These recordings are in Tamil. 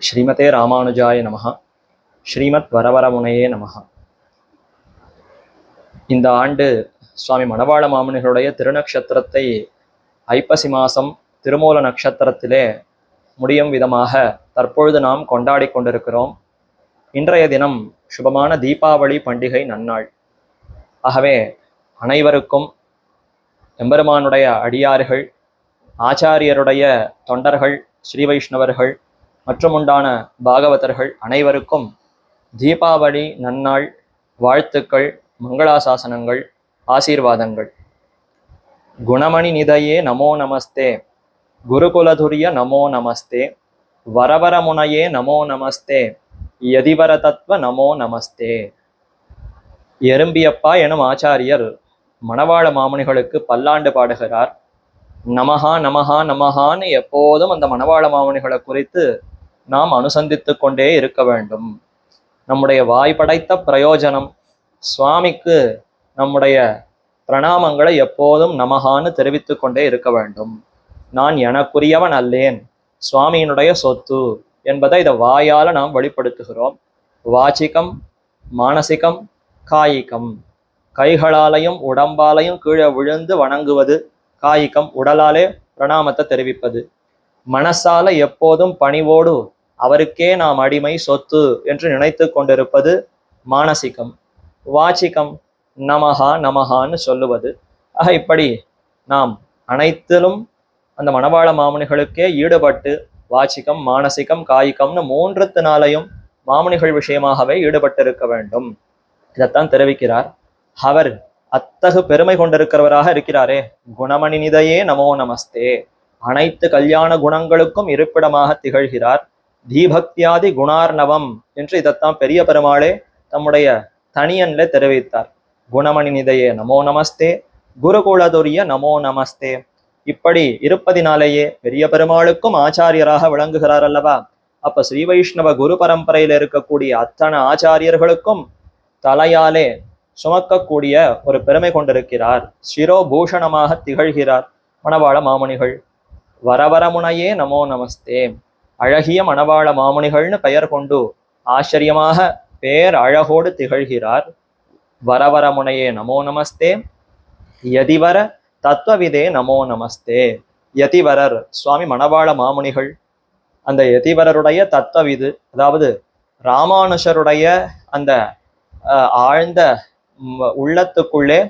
ஸ்ரீமதே ராமானுஜாய நமஹ. ஸ்ரீமத் வரவரமுனையே நமஹ. இந்த ஆண்டு சுவாமி மணவாள மாமுனிகளுடைய திருநக்ஷத்திரத்தை ஐப்பசி மாதம் திருமூல நட்சத்திரத்திலே முடியும் விதமாக தற்பொழுது நாம் கொண்டாடி கொண்டிருக்கிறோம். இன்றைய தினம் சுபமான தீபாவளி பண்டிகை நன்னாள். ஆகவே அனைவருக்கும் எம்பெருமானுடைய அடியார்கள் ஆச்சாரியருடைய தொண்டர்கள் ஸ்ரீ வைஷ்ணவர்கள் மற்றுமுண்டான பாகவதர்கள் அனைவருக்கும் தீபாவளி நன்னாள் வாழ்த்துக்கள் மங்களாசாசனங்கள் ஆசீர்வாதங்கள். குணமணி நிதையே நமோ நமஸ்தே. குருகுலதுரிய நமோ நமஸ்தே. வரவரமுனையே நமோ நமஸ்தே. எதிவர தத்துவ நமோ நமஸ்தே. எறும்பியப்பா எனும் ஆச்சாரியர் மணவாள மாமுனிகளுக்கு பல்லாண்டு பாடுகிறார். நமஹா நமஹா நமஹான்னு எப்போதும் அந்த மணவாள மாமுனிகளை குறித்து நாம் அனுசந்தித்து கொண்டே இருக்க வேண்டும். நம்முடைய வாய் படைத்த பிரயோஜனம் சுவாமிக்கு நம்முடைய பிரணாமங்களை எப்போதும் நமகான்னு தெரிவித்து கொண்டே இருக்க வேண்டும். நான் எனக்குரியவன் அல்லேன் சுவாமியினுடைய சொத்து என்பதை இதை வாயால் நாம் வெளிப்படுத்துகிறோம். வாச்சிகம் மானசிகம் காயிகம். கைகளாலையும் உடம்பாலையும் கீழே விழுந்து வணங்குவது காயிகம் உடலாலே பிரணாமத்தை தெரிவிப்பது. மனசால எப்போதும் பணிவோடு அவருக்கே நாம் அடிமை சொத்து என்று நினைத்து கொண்டிருப்பது மானசிகம். வாச்சிகம் நமஹா நமஹான்னு சொல்லுவது. ஆக இப்படி நாம் அனைத்திலும் அந்த மணவாள மாமுனிகளுக்கே ஈடுபட்டு வாச்சிகம் மானசிகம் காய்கம்னு மூன்றத்தினாலையும் மாமுனிகள் விஷயமாகவே ஈடுபட்டிருக்க வேண்டும். இதைத்தான் தெரிவிக்கிறார். அவர் அத்தகு பெருமை கொண்டிருக்கிறவராக இருக்கிறாரே. குணமணிநிதையே நமோ நமஸ்தே. அனைத்து கல்யாண குணங்களுக்கும் இருப்பிடமாக திகழ்கிறார். தீபக்தியாதி குணார்ணவம் என்று இதைத்தான் பெரிய பெருமாளே தம்முடைய தனியன்ல தெரிவித்தார். குணமணி நிதையே நமோ நமஸ்தே. குருகுலதுரிய நமோ நமஸ்தே. இப்படி இருப்பதினாலேயே பெரிய பெருமாளுக்கும் ஆச்சாரியராக விளங்குகிறார் அல்லவா? அப்ப ஸ்ரீ வைஷ்ணவ குரு பரம்பரையில் இருக்கக்கூடிய அத்தனை ஆச்சாரியர்களுக்கும் தலையாலே சுமக்கக்கூடிய ஒரு பெருமை கொண்டிருக்கிறார். சிரோபூஷணமாக திகழ்கிறார். மணவாள மாமுனிகள் வரவரமுனையே நமோ நமஸ்தே. அழகிய மணவாள மாமுனிகள்னு பெயர் கொண்டு ஆச்சரியமாக பேர் அழகோடு திகழ்கிறார். வரவரமுனையே நமோ நமஸ்தே. யதிவர தத்துவவிதே நமோ நமஸ்தே. யதிவரர் சுவாமி மணவாள மாமுனிகள். அந்த யதிவரருடைய தத்துவவிது அதாவது ராமானுஷருடைய அந்த ஆழ்ந்த உள்ளத்துக்குள்ளே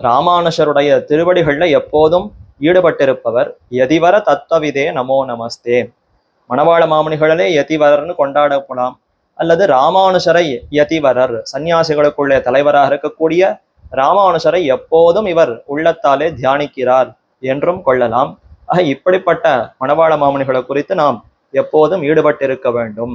ராமானுஷருடைய திருவடிகளில் எப்போதும் ஈடுபட்டிருப்பவர் யதிவர தத்துவவிதே நமோ நமஸ்தே. மணவாள மாமணிகளே யதிவரர்னு கொண்டாடப்படலாம் அல்லது ராமானுஷரை யதிவரர் சன்னியாசிகளுக்குள்ளே தலைவராக இருக்கக்கூடிய ராமானுஷரை எப்போதும் இவர் உள்ளத்தாலே தியானிக்கிறார் என்றும் கொள்ளலாம். ஆக இப்படிப்பட்ட மணவாள மாமணிகளை குறித்து நாம் எப்போதும் ஈடுபட்டிருக்க வேண்டும்.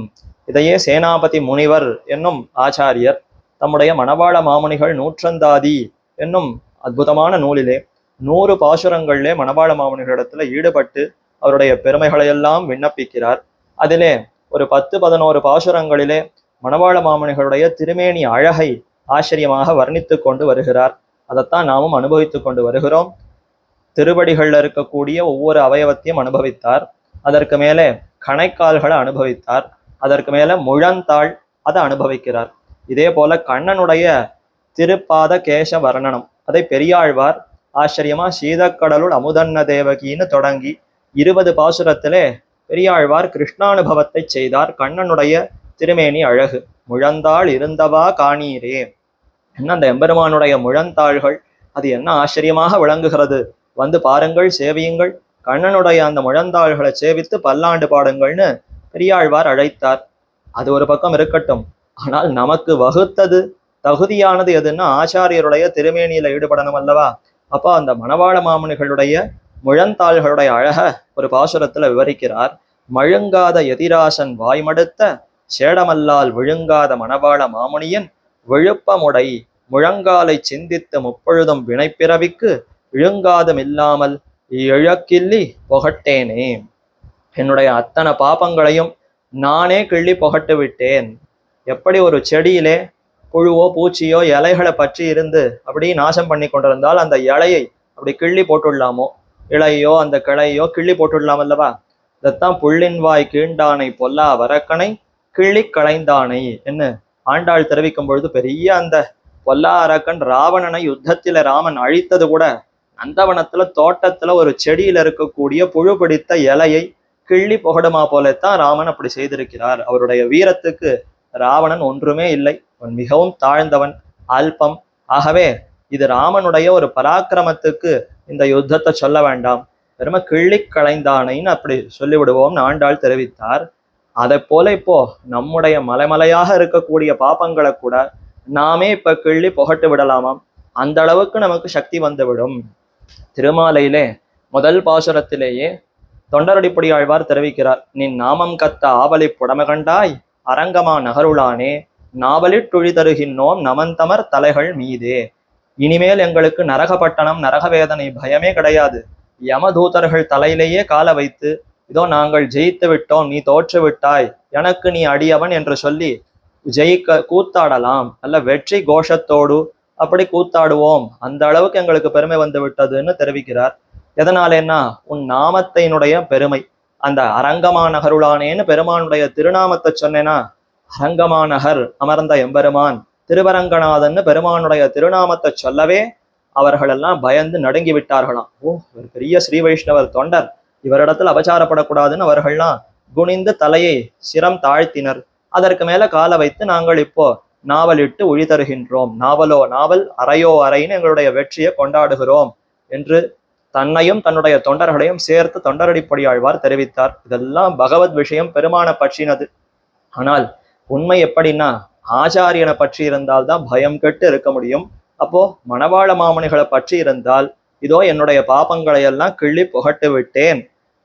இதையே சேனாபதி முனிவர் என்னும் ஆச்சாரியர் தம்முடைய மணவாள மாமுனிகள் நூற்றந்தாதி என்னும் அற்புதமான நூலிலே நூறு பாசுரங்களிலே மணவாள மாமனிடத்துல ஈடுபட்டு அவருடைய பெருமைகளையெல்லாம் விண்ணப்பிக்கிறார். அதிலே ஒரு பத்து பதினோரு பாசுரங்களிலே மணவாள மாமனிகளுடைய திருமேனி அழகை ஆச்சரியமாக வர்ணித்து கொண்டு வருகிறார். அதைத்தான் நாமும் அனுபவித்து கொண்டு வருகிறோம். திருவடிகளில் இருக்கக்கூடிய ஒவ்வொரு அவயவத்தையும் அனுபவித்தார். அதற்கு மேலே கணைக்கால்களை அனுபவித்தார். அதற்கு மேல முழந்தாள் அதை அனுபவிக்கிறார். இதே போல கண்ணனுடைய திருப்பாத கேச வர்ணனம் அதை பெரியாழ்வார் ஆச்சரியமா சீதக்கடலுள் அமுதன்ன தேவகின்னு தொடங்கி இருபது பாசுரத்திலே பெரியாழ்வார் கிருஷ்ணானுபவத்தை செய்தார். கண்ணனுடைய திருமேனி அழகு. முழந்தாள் இருந்தவா காணீரே? என்ன அந்த எம்பெருமானுடைய முழந்தாள்கள்? அது என்ன ஆச்சரியமாக விளங்குகிறது? வந்து பாருங்கள் சேவியுங்கள். கண்ணனுடைய அந்த முழந்தாள்களை சேவித்து பல்லாண்டு பாடுங்கள்னு பெரியாழ்வார் அழைத்தார். அது ஒரு பக்கம் இருக்கட்டும். ஆனால் நமக்கு வகுத்தது தகுதியானது எதுன்னா ஆச்சாரியருடைய திருமேனியில ஈடுபடணும் அல்லவா? அப்போ அந்த மணவாள மாமுனிகளுடைய முழந்தாள்களுடைய அழக ஒரு பாசுரத்துல விவரிக்கிறார். மழுங்காத எதிராசன் வாய்மடுத்த சேடமல்லால் விழுங்காத மணவாள மாமுனியன் விழுப்பமுடை முழங்காலை சிந்தித்து முப்பொழுதும் வினைப்பிறவிக்கு இழுங்காதும் இல்லாமல் இழக்கிள்ளி புகட்டேனே. என்னுடைய அத்தனை பாபங்களையும் நானே கிள்ளி புகட்டு விட்டேன். எப்படி ஒரு செடியிலே புழுவோ பூச்சியோ இலைகளை பற்றி இருந்து அப்படி நாசம் பண்ணி கொண்டிருந்தால் அந்த இலையை அப்படி கிள்ளி போட்டுடலாமோ இலையோ அந்த கிளையோ கிள்ளி போட்டுடலாம் அல்லவா? இதைத்தான் புள்ளின்வாய் கீண்டானை பொல்லா வரக்கனை கிள்ளி களைந்தானை என்ன ஆண்டாள் தெரிவிக்கும் பொழுது பெரிய அந்த பொல்லா அரக்கன் ராவணனை யுத்தத்தில ராமன் அழித்தது கூட நந்தவனத்துல தோட்டத்துல ஒரு செடியில இருக்கக்கூடிய புழு பிடித்த இலையை கிள்ளி புகடுமா போலத்தான் ராமன் அப்படி செய்திருக்கிறார். அவருடைய வீரத்துக்கு ராவணன் ஒன்றுமே இல்லை. அவன் மிகவும் தாழ்ந்தவன் அல்பம். ஆகவே இது ராமனுடைய ஒரு பராக்கிரமத்துக்கு இந்த யுத்தத்தை சொல்ல வேண்டாம். பெருமை கிள்ளி களைந்தானைன்னு அப்படி சொல்லிவிடுவோம்னு ஆண்டாள் தெரிவித்தார். அதை போல இப்போ நம்முடைய மலைமலையாக இருக்கக்கூடிய பாப்பங்களை கூட நாமே இப்ப கிள்ளி புகட்டு விடலாமாம். அந்த அளவுக்கு நமக்கு சக்தி வந்துவிடும். திருமாலையிலே முதல் பாசுரத்திலேயே தொண்டரடிப்படி ஆழ்வார் தெரிவிக்கிறார் நீ நாமம் கத்த ஆவலி புடமகண்டாய் அரங்கமா நகருளானே நாவலிட் துழி தருகின்றோம் நமந்தமர் தலைகள் மீதே. இனிமேல் எங்களுக்கு நரகப்பட்டணம் நரகவேதனை பயமே கிடையாது. யமதூதர்கள் தலையிலேயே கால வைத்து இதோ நாங்கள் ஜெயித்து விட்டோம் நீ தோற்று விட்டாய் எனக்கு நீ அடியவன் என்று சொல்லி ஜெயிக்க கூத்தாடலாம். அல்ல வெற்றி கோஷத்தோடு அப்படி கூத்தாடுவோம். அந்த அளவுக்கு எங்களுக்கு பெருமை வந்து விட்டதுன்னு தெரிவிக்கிறார். எதனாலேன்னா உன் நாமத்தினுடைய பெருமை. அந்த அரங்கமாநகருளானேன்னு பெருமானுடைய திருநாமத்தை சொன்னேன்னா அரங்கமாநகர் அமர்ந்த எம்பெருமான் திருவரங்கநாதன்னு பெருமானுடைய திருநாமத்தை சொல்லவே அவர்களெல்லாம் பயந்து நடுங்கி விட்டார்களாம் ஓ ஒரு பெரிய ஸ்ரீ வைஷ்ணவர் தொண்டர். இவரிடத்தில் அபச்சாரப்படக்கூடாதுன்னு அவர்கள்லாம் குனிந்து தலையை சிரம் தாழ்த்தினர். அதற்கு மேல கால வைத்து நாங்கள் இப்போ நாவலிட்டு ஒழி தருகின்றோம். நாவலோ நாவல் அறையோ அறைன்னு எங்களுடைய வெற்றியை கொண்டாடுகிறோம் என்று தன்னையும் தன்னுடைய தொண்டர்களையும் சேர்த்து தொண்டரடிப்படியாழ்வார் தெரிவித்தார். இதெல்லாம் பகவத் விஷயம் பெருமான பற்றினது. ஆனால் உண்மை எப்படின்னா ஆச்சாரியனை பற்றி இருந்தால் தான் பயம் கெட்டு இருக்க முடியும். அப்போ மணவாள மாமனிகளை பற்றி இருந்தால் இதோ என்னுடைய பாப்பங்களை எல்லாம் கிள்ளி புகட்டு விட்டேன்.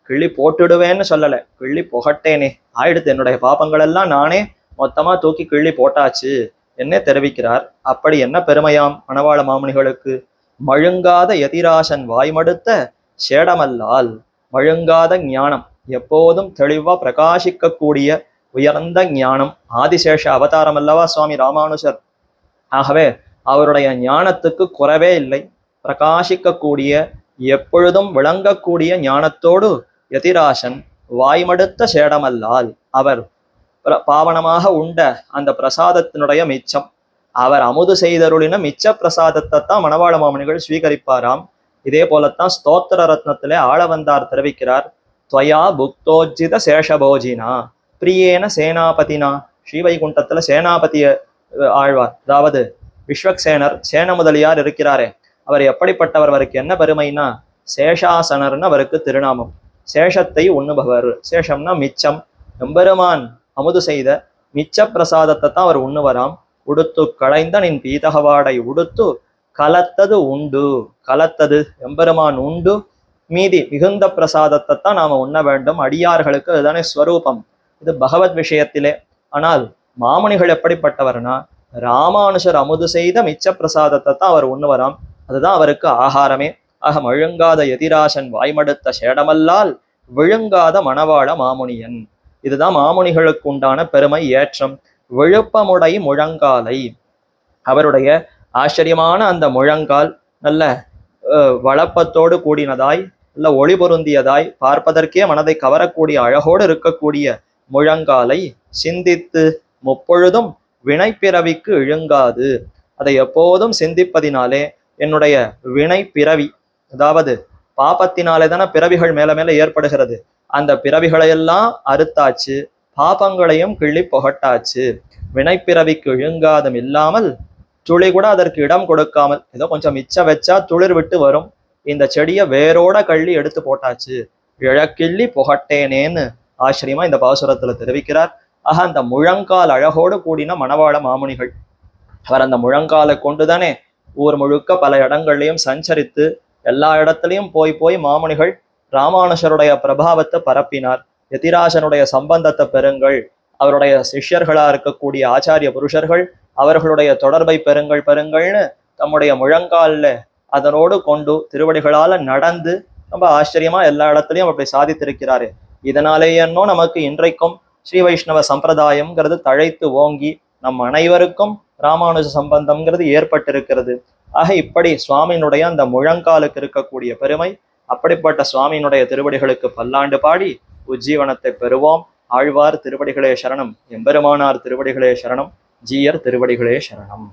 கிள்ளி போட்டுடுவேன்னு சொல்லலை. கிள்ளி புகட்டேனே. ஆயிடுத்து என்னுடைய பாப்பங்கள் எல்லாம் நானே மொத்தமா தூக்கி கிள்ளி போட்டாச்சு. என்ன தெரிவிக்கிறார். அப்படி என்ன பெருமையாம் மணவாள மாமனிகளுக்கு? மழுங்காத எதிராசன் வாய்மடுத்த சேடமல்லால் மழுங்காத ஞானம் எப்போதும் தெளிவா பிரகாசிக்கக்கூடிய உயர்ந்த ஞானம் ஆதிசேஷ அவதாரம் அல்லவா சுவாமி ராமானுஜர். ஆகவே அவருடைய ஞானத்துக்கு குறைவே இல்லை. பிரகாசிக்கக்கூடிய எப்பொழுதும் விளங்கக்கூடிய ஞானத்தோடு எதிராசன் வாய்மடுத்த சேடமல்லால் அவர் பாவனமாக உண்ட அந்த பிரசாதத்தினுடைய மிச்சம். அவர் அமுது செய்தருளின மிச்ச பிரசாதத்தை தான் மணவாள மாமனிகள் ஸ்வீகரிப்பாராம். இதே போலத்தான் ஸ்தோத்திர ரத்னத்திலே ஆளவந்தார் தெரிவிக்கிறார். துவயா புக்தோஜித சேஷபோஜினா. பிரியேன சேனாபதினா. ஸ்ரீவைகுண்டத்துல சேனாபதிய ஆழ்வார். அதாவது விஸ்வக்சேனர் சேன முதலியார் இருக்கிறாரே. அவர் எப்படிப்பட்டவர்? அவருக்கு என்ன பெருமைனா சேஷாசனர்னு அவருக்கு திருநாமம். சேஷத்தை உண்ணுபவர். சேஷம்னா மிச்சம். எம்பெருமான் அமுது செய்த மிச்ச பிரசாதத்தை தான் அவர் உண்ணுவராம் உடுத்து களைந்த நின் பீதகவாடை உடுத்து கலத்தது உண்டு. கலத்தது எம்பெருமான் உண்டு. மீதி மிகுந்த பிரசாதத்தை தான் நாம உண்ண வேண்டும். அடியார்களுக்கு அதுதானே ஸ்வரூபம். இது பகவத் விஷயத்திலே. ஆனால் மாமுனிகள் எப்படிப்பட்டவர்னா ராமானுஷர் அமுது செய்த மிச்ச பிரசாதத்தை தான் அவர் உண்ணுவராம். அதுதான் அவருக்கு ஆகாரமே. ஆக மழுங்காத எதிராசன் வாய்மடுத்த சேடமல்லால் விழுங்காத மணவாள மாமுனியன். இதுதான் மாமுனிகளுக்கு உண்டான பெருமை ஏற்றம். விழுப்பமுடை முழங்காலை. அவருடைய ஆச்சரியமான அந்த முழங்கால் நல்ல வளப்பத்தோடு கூடினதாய் நல்ல ஒளி பொருந்தியதாய் பார்ப்பதற்கே மனதை கவரக்கூடிய அழகோடு இருக்கக்கூடிய முழங்காலை சிந்தித்து முப்பொழுதும் வினைப்பிறவிக்கு இழுங்காது. அதை எப்போதும் சிந்திப்பதினாலே என்னுடைய வினை பிறவி அதாவது பாபத்தினாலே தானே பிறவிகள் மேல மேல ஏற்படுகிறது. அந்த பிறவிகளையெல்லாம் அறுத்தாச்சு பாபங்களையும் கிள்ளி புகட்டாச்சு. வினைப்பிறவிக்கு இழுங்காதும் இல்லாமல் துளி கூட அதற்கு இடம் கொடுக்காமல் ஏதோ கொஞ்சம் மிச்சம் வச்சா துளிர் விட்டு வரும். இந்த செடியை வேரோட கள்ளி எடுத்து போட்டாச்சு. இழக்கிள்ளி புகட்டேனேன்னு ஆச்சரியமா இந்த பாசுரத்துல தெரிவிக்கிறார். ஆக அந்த முழங்கால் அழகோடு கூடின மணவாள மாமுனிகள். அவர் அந்த முழங்காலை கொண்டுதானே ஊர் முழுக்க பல இடங்கள்லயும் சஞ்சரித்து எல்லா இடத்துலயும் போய் போய் மாமுனிகள் ராமானுஷருடைய பிரபாவத்தை பரப்பினார். எதிராசனுடைய சம்பந்தத்தை பெறுங்கள். அவருடைய சிஷ்யர்களா இருக்கக்கூடிய ஆச்சாரிய புருஷர்கள் அவர்களுடைய தொடர்பை பெறுங்கள் பெறுங்கள்னு தம்முடைய முழங்கால்ல அதனோடு கொண்டு திருவடிகளால நடந்து ரொம்ப ஆச்சரியமா எல்லா இடத்துலயும் அப்படி சாதித்திருக்கிறாரு. இதனாலேயன்னோ நமக்கு இன்றைக்கும் ஸ்ரீ வைஷ்ணவ சம்பிரதாயம்ங்கிறது தழைத்து ஓங்கி நம் அனைவருக்கும் ராமானுஜ சம்பந்தம்ங்கிறது ஏற்பட்டிருக்கிறது. ஆக இப்படி சுவாமியினுடைய அந்த முழங்காலுக்கு இருக்கக்கூடிய பெருமை அப்படிப்பட்ட சுவாமியினுடைய திருவடிகளுக்கு பல்லாண்டு பாடி உஜ்ஜீவனத்தை பெறுவோம். ஆழ்வார் திருவடிகளே சரணம் எம்பெருமானார் திருவடிகளே சரணம் ஜீயர் திருவடிகளே சரணம்.